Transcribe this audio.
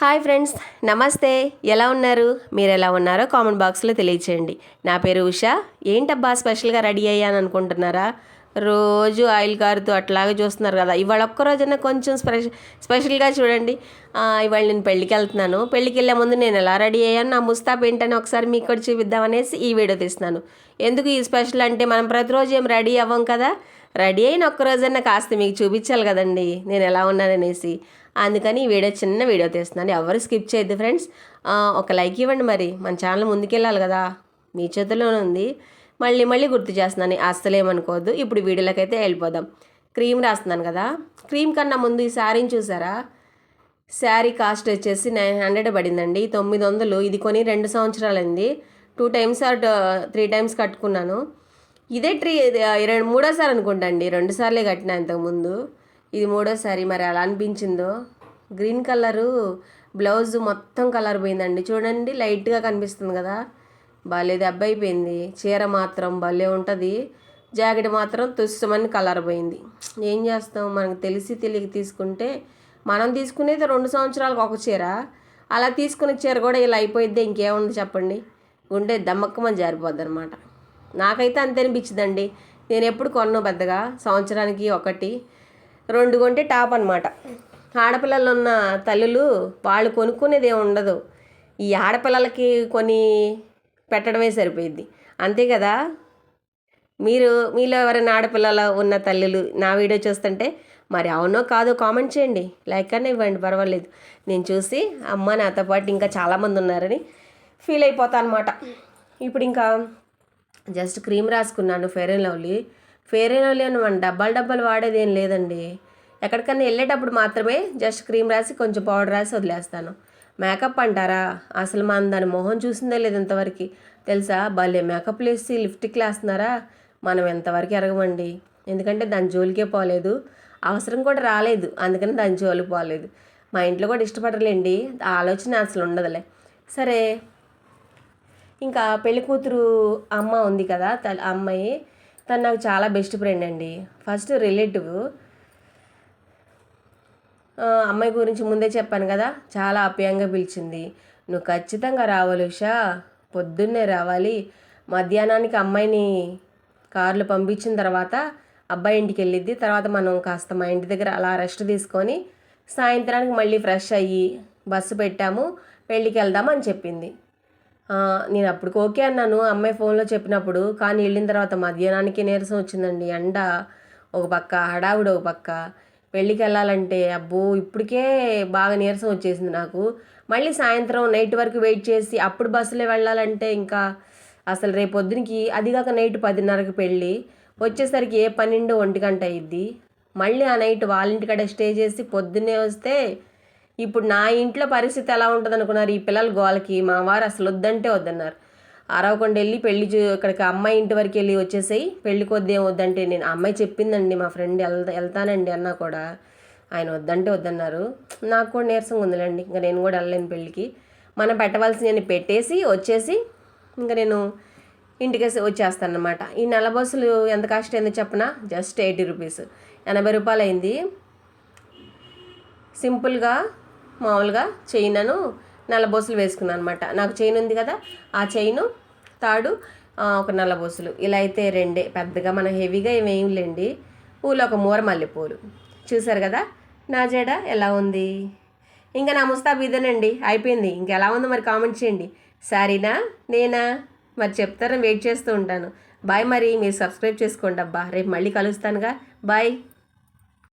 Hi friends నమస్తే. ఎలా ఉన్నారు? మీరు ఎలా ఉన్నారో కామెంట్ బాక్స్లో తెలియచేయండి. నా పేరు ఉష. ఏంటబ్బా స్పెషల్గా రెడీ అయ్యాను అనుకుంటున్నారా? రోజు ఆయిల్ కారుతూ అట్లాగే చూస్తున్నారు కదా. ఇవాళ ఒక్కరోజైనా కొంచెం స్పెషల్ స్పెషల్గా చూడండి. ఇవాళ నేను పెళ్ళికి వెళ్తున్నాను. పెళ్ళికి వెళ్ళే ముందు నేను ఎలా రెడీ అయ్యాను నా ముస్తాబ్ ఏంటని ఒకసారి మీకు కూడా చూపిద్దామనేసి ఈ వీడియో తీస్తున్నాను. ఎందుకు ఈ స్పెషల్ అంటే మనం ప్రతిరోజు ఏం రెడీ అవ్వం కదా? రెడీ అయిన ఒక్క రోజైనా కాస్త మీకు చూపించాలి కదండి. నేను ఎలా ఉన్నాననేసి. అందుకని ఈ వీడియో చిన్న వీడియో తీస్తున్నాను. ఎవరు స్కిప్ చేయొద్దు ఫ్రెండ్స్ ఒక లైక్ ఇవ్వండి మరి. మన ఛానల్ ముందుకెళ్ళాలి కదా. మీ చేతిలోనే ఉంది. మళ్ళీ మళ్ళీ గుర్తు చేస్తున్నాను. అస్సలేమనుకోవద్దు ఇప్పుడు వీడియోలోకి అయితే వెళ్ళిపోదాం. క్రీమ్ రాస్తున్నాను కదా. క్రీమ్ కన్నా ముందు ఈ శారీని చూసారా? శారీ కాస్ట్ వచ్చేసి నైన్ హండ్రెడ్ పడిందండి. తొమ్మిది వందలు. ఇది కొని రెండు సంవత్సరాలైంది. Two times or three times కట్టుకున్నాను. ఇదే ట్రీ రెండు మూడోసారి అనుకుంటా అండి. రెండుసార్లే కట్టిన ఇంతకుముందు ఇది మూడోసారి. మరి ఎలా అనిపించిందో? గ్రీన్ కలరు బ్లౌజ్ మొత్తం కలర్ పోయిందండి. చూడండి లైట్గా కనిపిస్తుంది కదా. భలే దెబ్బ అయిపోయింది. చీర మాత్రం భలే ఉంటుంది. జాకెట్ మాత్రం తుస్సమని కలర్ పోయింది. ఏం చేస్తాం? మనకు తెలిసి తెలియక తీసుకుంటే మనం తీసుకునేది రెండు సంవత్సరాలకు ఒక చీర. అలా తీసుకునే చీర కూడా ఇలా అయిపోయిద్దే. ఇంకేముంది చెప్పండి? గుండె దమ్మక్కమని జారిపోద్ది అనమాట నాకైతే అంతే అనిపించిందండి నేను ఎప్పుడు కొన్నాను పెద్దగా. సంవత్సరానికి ఒకటి రెండు కొంటే టాప్ అనమాట ఆడపిల్లలు ఉన్న తల్లులు వాళ్ళు కొనుక్కునేది ఏమి ఉండదు. ఈ ఆడపిల్లలకి కొని పెట్టడమే సరిపోయిద్ది. అంతే కదా? మీరు మీలో ఎవరైనా ఆడపిల్లల ఉన్న తల్లులు నా వీడియో చూస్తుంటే మరి అవునో కాదో కామెంట్ చేయండి. లైక్ అని ఇవ్వండి పర్వాలేదు. నేను చూసి అమ్మ నాతో పాటు ఇంకా చాలామంది ఉన్నారని ఫీల్ అయిపోతాను అనమాట ఇప్పుడు ఇంకా జస్ట్ క్రీమ్ రాసుకున్నాను fair and lovely. Fair and lovely అని మన డబ్బాలు డబ్బాలు వాడేది ఏం లేదండి. ఎక్కడికన్నా వెళ్ళేటప్పుడు మాత్రమే జస్ట్ క్రీమ్ రాసి కొంచెం పౌడర్ రాసి వదిలేస్తాను. మేకప్ అంటారా? అసలు మన దాని మొహం చూసిందే లేదు ఇంతవరకు. తెలుసా? భలే మేకప్ వేసి లిప్స్టిక్లు వేస్తున్నారా మనం ఎంతవరకు ఎరగమండి? ఎందుకంటే దాని జోలికే పోలేదు. అవసరం కూడా రాలేదు. అందుకని దాని జోలికి పోలేదు. మా ఇంట్లో కూడా ఇష్టపడలేండి ఆలోచన అసలు ఉండదులే. సరే. ఇంకా పెళ్ళి కూతురు అమ్మ ఉంది కదా అమ్మాయి. తను నాకు చాలా బెస్ట్ ఫ్రెండ్ అండి. ఫస్ట్ రిలేటివ్ అమ్మాయి గురించి ముందే చెప్పాను కదా చాలా ఆప్యాయంగా పిలిచింది. నువ్వు ఖచ్చితంగా రావాలి ఉషా పొద్దున్నే రావాలి. మధ్యాహ్నానికి అమ్మాయిని కార్లు పంపించిన తర్వాత అబ్బాయి ఇంటికి వెళ్ళిద్ది. తర్వాత మనం కాస్త మా ఇంటి దగ్గర అలా రెస్ట్ తీసుకొని సాయంత్రానికి మళ్ళీ ఫ్రెష్ అయ్యి బస్సు పెట్టాము. పెళ్ళికి వెళ్దాం అని చెప్పింది నేను అప్పుడు ఓకే అన్నాను. అమ్మాయి ఫోన్లో చెప్పినప్పుడు కానీ వెళ్ళిన తర్వాత మధ్యాహ్నానికి నీరసం వచ్చిందండి. ఎండ ఒక పక్క హడావుడు ఒక పక్క. పెళ్ళికి వెళ్ళాలంటే అబ్బో ఇప్పటికే బాగా నీరసం వచ్చేసింది నాకు. మళ్ళీ సాయంత్రం నైట్ వరకు వెయిట్ చేసి అప్పుడు బస్సులో వెళ్ళాలంటే ఇంకా అసలు రేపు పొద్దునకి అది కాక నైట్ పదిన్నరకు పెళ్ళి. వచ్చేసరికి ఏ పన్నెండు ఒంటి గంట అయ్యిద్ది మళ్ళీ ఆ నైట్ వాళ్ళ ఇంటికాడ స్టే చేసి పొద్దున్నే వస్తే ఇప్పుడు నా ఇంట్లో పరిస్థితి ఎలా ఉంటుంది అనుకున్నారు ఈ పిల్లల గోలకి. మా వారు అసలు వద్దంటే వద్దన్నారు. అరవకుండా వెళ్ళి పెళ్ళి చూ- ఇక్కడికి అమ్మాయి ఇంటి వరకు వెళ్ళి వచ్చేసాయి. పెళ్ళి వద్దేం వద్దంటే నేను ఆ అమ్మాయి చెప్పిందండి మా ఫ్రెండ్ వెళ్తా వెళ్తానండి అన్నా కూడా. ఆయన వద్దంటే వద్దన్నారు. నాకు కూడా నీరసంగా ఉందిలేండి. ఇంకా నేను కూడా వెళ్ళలేను పెళ్ళికి. మనం పెట్టవలసినవి పెట్టేసి వచ్చేసి ఇంకా నేను ఇంటికి వచ్చేస్తాను అనమాట ఈ నెల బస్సులు ఎంత కాస్ట్ అయిందో చెప్పనా? Just eighty rupees. ఎనభై రూపాయలు అయింది సింపుల్గా మామూలుగా చైనను నల్లబోసులు వేసుకున్నాను అనమాట నాకు చైన్ ఉంది కదా ఆ చైను తాడు ఒక నల్లబోసులు. ఇలా అయితే రెండే పెద్దగా మన హెవీగా ఏమేం లేండి. పూలు ఒక మూర మల్లెపూలు. చూసారు కదా నా జడ ఎలా ఉంది? ఇంకా నా ముస్తాబ్ ఇదేనండి అయిపోయింది. ఇంకెలా ఉందో మరి కామెంట్ చేయండి. సారీనా? నేనా? మరి చెప్తారని వెయిట్ చేస్తూ ఉంటాను. బాయ్ మరి మీరు సబ్స్క్రైబ్ చేసుకోండి అబ్బా. రేపు మళ్ళీ కలుస్తానుగా. బాయ్.